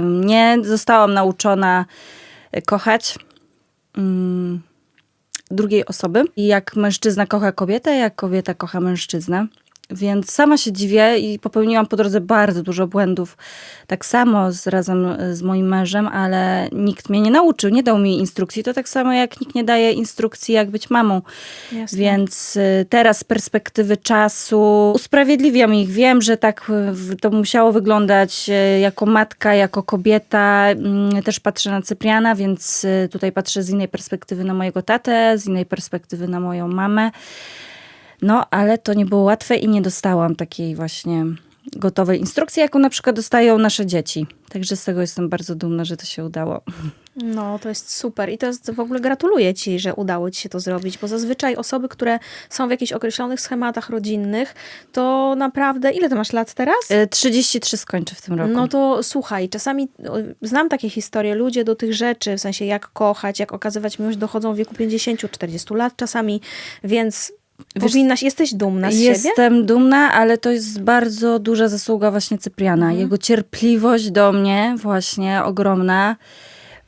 Nie zostałam nauczona e, kochać mm, drugiej osoby. I jak mężczyzna kocha kobietę, jak kobieta kocha mężczyznę. Więc sama się dziwię i popełniłam po drodze bardzo dużo błędów. Tak samo z, razem z moim mężem, ale nikt mnie nie nauczył, nie dał mi instrukcji. To tak samo jak nikt nie daje instrukcji, jak być mamą. Jasne. Więc y, teraz z perspektywy czasu usprawiedliwiam ich. Wiem, że tak w- to musiało wyglądać jako matka, jako kobieta. Mm, Też patrzę na Cypriana, więc tutaj patrzę z innej perspektywy na mojego tatę, z innej perspektywy na moją mamę. No, ale to nie było łatwe i nie dostałam takiej właśnie gotowej instrukcji, jaką na przykład dostają nasze dzieci. Także z tego jestem bardzo dumna, że to się udało. No, to jest super. I to jest w ogóle gratuluję ci, że udało ci się to zrobić, bo zazwyczaj osoby, które są w jakichś określonych schematach rodzinnych, to naprawdę. Ile ty masz lat teraz? Y, 33 skończę w tym roku. No to słuchaj, czasami znam takie historie, ludzie do tych rzeczy, w sensie jak kochać, jak okazywać miłość, dochodzą w wieku 50-40 lat czasami, więc powinnaś, jesteś dumna z siebie? Jestem dumna, ale to jest bardzo duża zasługa właśnie Cypriana. Mhm. Jego cierpliwość do mnie właśnie ogromna.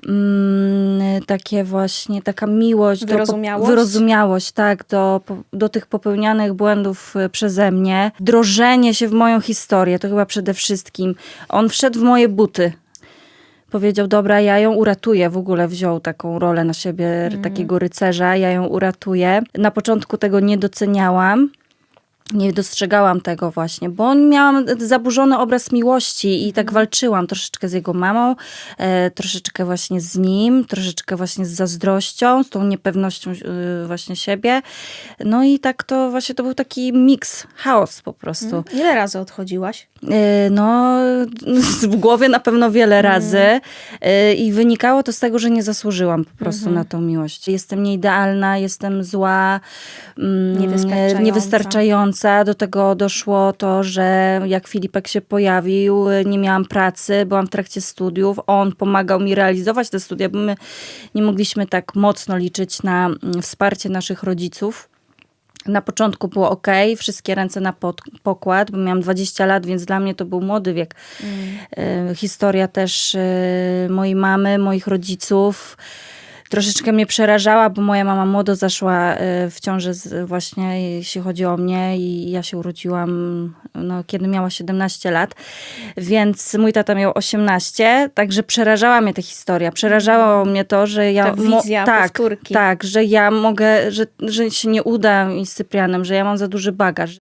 Mm, takie właśnie, taka miłość. do po- Wyrozumiałość? wyrozumiałość, tak, do, do tych popełnianych błędów e, przeze mnie. Wdrożenie się w moją historię, to chyba przede wszystkim. On wszedł w moje buty. Powiedział, dobra, ja ją uratuję. W ogóle wziął taką rolę na siebie Mhm. takiego rycerza, ja ją uratuję. Na początku tego nie doceniałam. Nie dostrzegałam tego właśnie, bo miałam zaburzony obraz miłości i tak Mhm. walczyłam troszeczkę z jego mamą, e, troszeczkę właśnie z nim, troszeczkę właśnie z zazdrością, z tą niepewnością e, właśnie siebie. No i tak to właśnie to był taki miks, chaos po prostu. Ile razy odchodziłaś? E, No, w głowie na pewno wiele razy E, i wynikało to z tego, że nie zasłużyłam po prostu na tą miłość. Jestem nieidealna, jestem zła, mm, Niewystarczająca. niewystarczająca. Do tego doszło to, że jak Filipek się pojawił, nie miałam pracy, byłam w trakcie studiów. On pomagał mi realizować te studia, bo my nie mogliśmy tak mocno liczyć na mm, wsparcie naszych rodziców. Na początku było ok, wszystkie ręce na pod, pokład, bo miałam 20 lat, więc dla mnie to był młody wiek. E, Historia też e, mojej mamy, moich rodziców troszeczkę mnie przerażała, bo moja mama młodo zaszła e, w ciąży z, właśnie, jeśli chodzi o mnie i ja się urodziłam, no, kiedy miała 17 lat, więc mój tata miał 18, także przerażała mnie ta historia. Przerażało mnie to, że ja... Ta wizja tak, powtórki. tak, że ja mogę, że, że się nie uda mi z Cyprianem, że ja mam za duży bagaż.